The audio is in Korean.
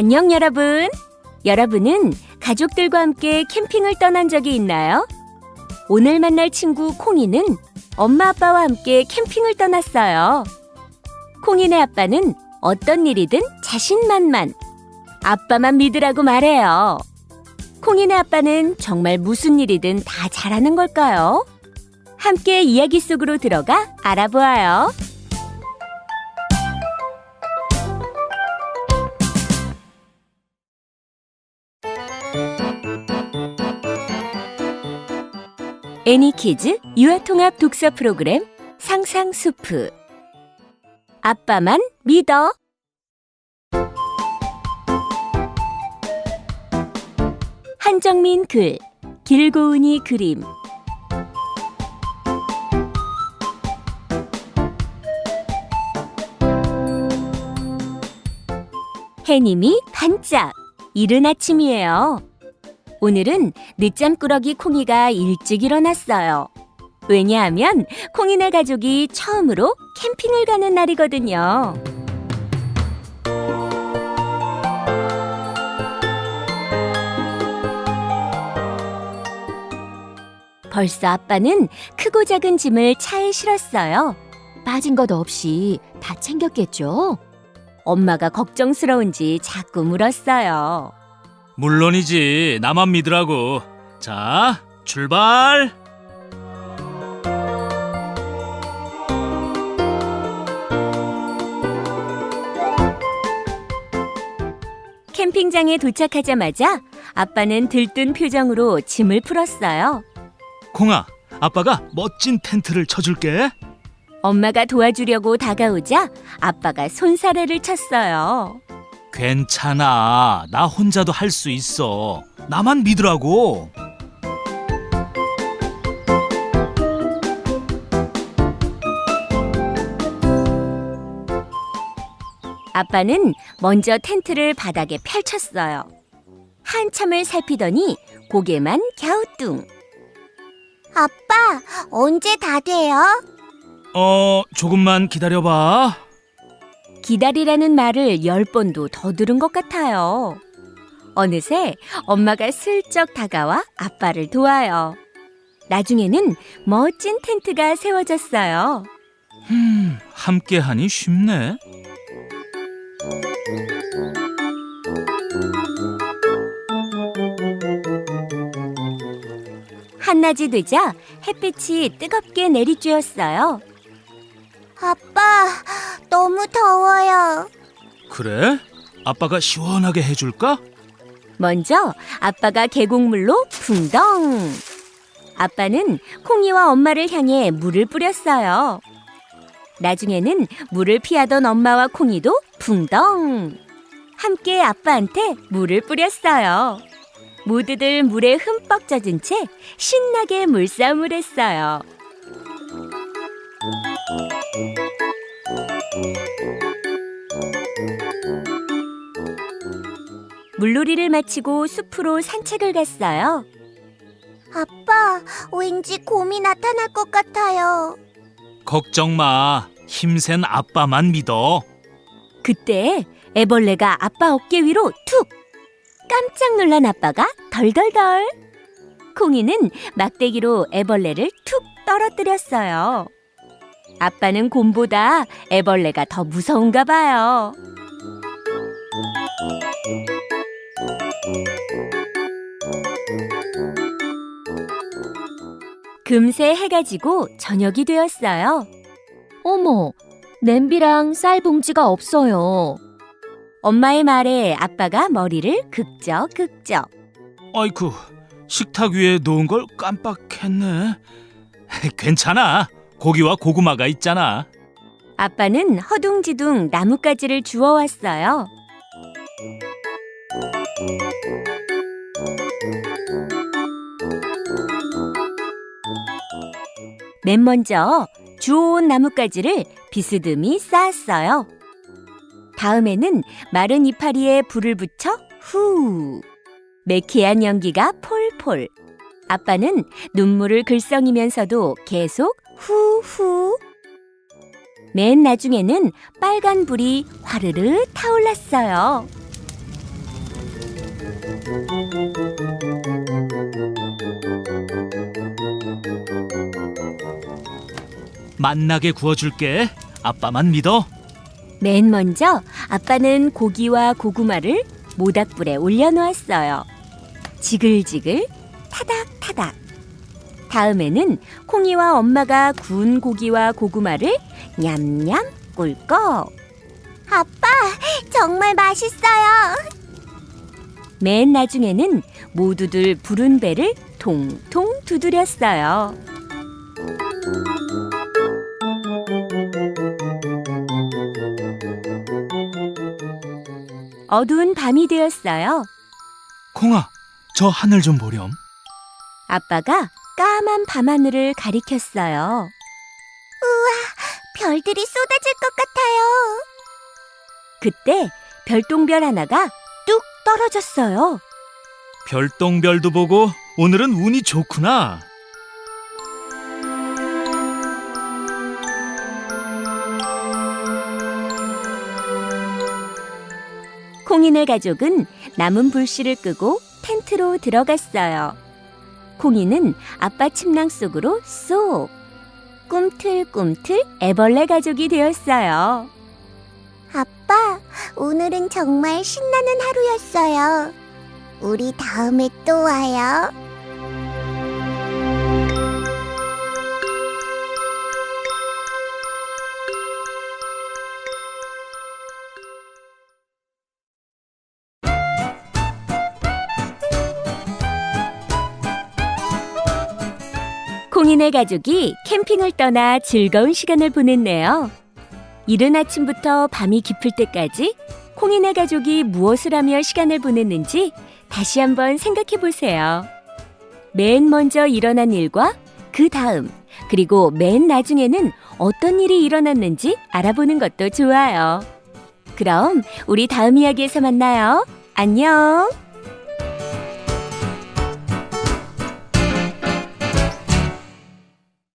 안녕 여러분. 여러분은 가족들과 함께 캠핑을 떠난 적이 있나요? 오늘 만날 친구 콩이는 엄마 아빠와 함께 캠핑을 떠났어요. 콩이네 아빠는 어떤 일이든 자신만만 아빠만 믿으라고 말해요. 콩이네 아빠는 정말 무슨 일이든 다 잘하는 걸까요? 함께 이야기 속으로 들어가 알아보아요. 애니키즈 유아통합 독서 프로그램 상상수프. 아빠만 믿어. 한정민 글 길고은이 그림. 해님이 반짝 이른 아침이에요. 오늘은 늦잠꾸러기 콩이가 일찍 일어났어요. 왜냐하면 콩이네 가족이 처음으로 캠핑을 가는 날이거든요. 벌써 아빠는 크고 작은 짐을 차에 실었어요. 빠진 것 없이 다 챙겼겠죠? 엄마가 걱정스러운지 자꾸 물었어요. 물론이지. 나만 믿으라고. 자, 출발. 캠핑장에 도착하자마자 아빠는 들뜬 표정으로 짐을 풀었어요. 콩아, 아빠가 멋진 텐트를 쳐줄게. 엄마가 도와주려고 다가오자 아빠가 손사래를 쳤어요. 괜찮아. 나 혼자도 할 수 있어. 나만 믿으라고. 아빠는 먼저 텐트를 바닥에 펼쳤어요. 한참을 살피더니 고개만 갸우뚱. 아빠, 언제 다 돼요? 어, 조금만 기다려봐. 기다리라는 말을 열 번도 더 들은 것 같아요. 어느새 엄마가 슬쩍 다가와 아빠를 도와요. 나중에는 멋진 텐트가 세워졌어요. 음, 함께 하니 쉽네. 한낮이 되자 햇빛이 뜨겁게 내리쬐었어요. 아빠, 그래? 아빠가 시원하게 해줄까? 먼저 아빠가 계곡물로 풍덩. 아빠는 콩이와 엄마를 향해 물을 뿌렸어요. 나중에는 물을 피하던 엄마와 콩이도 풍덩. 함께 아빠한테 물을 뿌렸어요. 모두들 물에 흠뻑 젖은 채 신나게 물싸움을 했어요. 물놀이를 마치고 숲으로 산책을 갔어요. 아빠, 왠지 곰이 나타날 것 같아요. 걱정 마. 힘센 아빠만 믿어. 그때 애벌레가 아빠 어깨 위로 툭! 깜짝 놀란 아빠가 덜덜덜. 콩이는 막대기로 애벌레를 툭 떨어뜨렸어요. 아빠는 곰보다 애벌레가 더 무서운가 봐요. 금세 해가 지고 저녁이 되었어요. 어머, 냄비랑 쌀 봉지가 없어요. 엄마의 말에 아빠가 머리를 극적극적. 아이쿠, 식탁 위에 놓은 걸 깜빡했네. 괜찮아. 고기와 고구마가 있잖아. 아빠는 허둥지둥 나뭇가지를 주워왔어요. 맨 먼저 주워온 나뭇가지를 비스듬히 쌓았어요. 다음에는 마른 이파리에 불을 붙여 후. 매캐한 연기가 폴폴. 아빠는 눈물을 글썽이면서도 계속 후후. 맨 나중에는 빨간 불이 화르르 타올랐어요. 맛나게 구워줄게. 아빠만 믿어. 맨 먼저 아빠는 고기와 고구마를 모닥불에 올려놓았어요. 지글지글 타닥타닥. 다음에는 콩이와 엄마가 구운 고기와 고구마를 냠냠 꿀꺽. 아빠, 정말 맛있어요. 맨 나중에는 모두들 부른 배를 통통 두드렸어요. 어두운 밤이 되었어요. 콩아, 저 하늘 좀 보렴. 아빠가 까만 밤하늘을 가리켰어요. 우와, 별들이 쏟아질 것 같아요. 그때 별똥별 하나가 뚝 떨어졌어요. 별똥별도 보고 오늘은 운이 좋구나. 콩이네 가족은 남은 불씨를 끄고 텐트로 들어갔어요. 콩이는 아빠 침낭 속으로 쏙 꿈틀꿈틀 애벌레 가족이 되었어요. 아빠, 오늘은 정말 신나는 하루였어요. 우리 다음에 또 와요. 콩이네 가족이 캠핑을 떠나 즐거운 시간을 보냈네요. 이른 아침부터 밤이 깊을 때까지 콩이네 가족이 무엇을 하며 시간을 보냈는지 다시 한번 생각해 보세요. 맨 먼저 일어난 일과 그 다음, 그리고 맨 나중에는 어떤 일이 일어났는지 알아보는 것도 좋아요. 그럼 우리 다음 이야기에서 만나요. 안녕!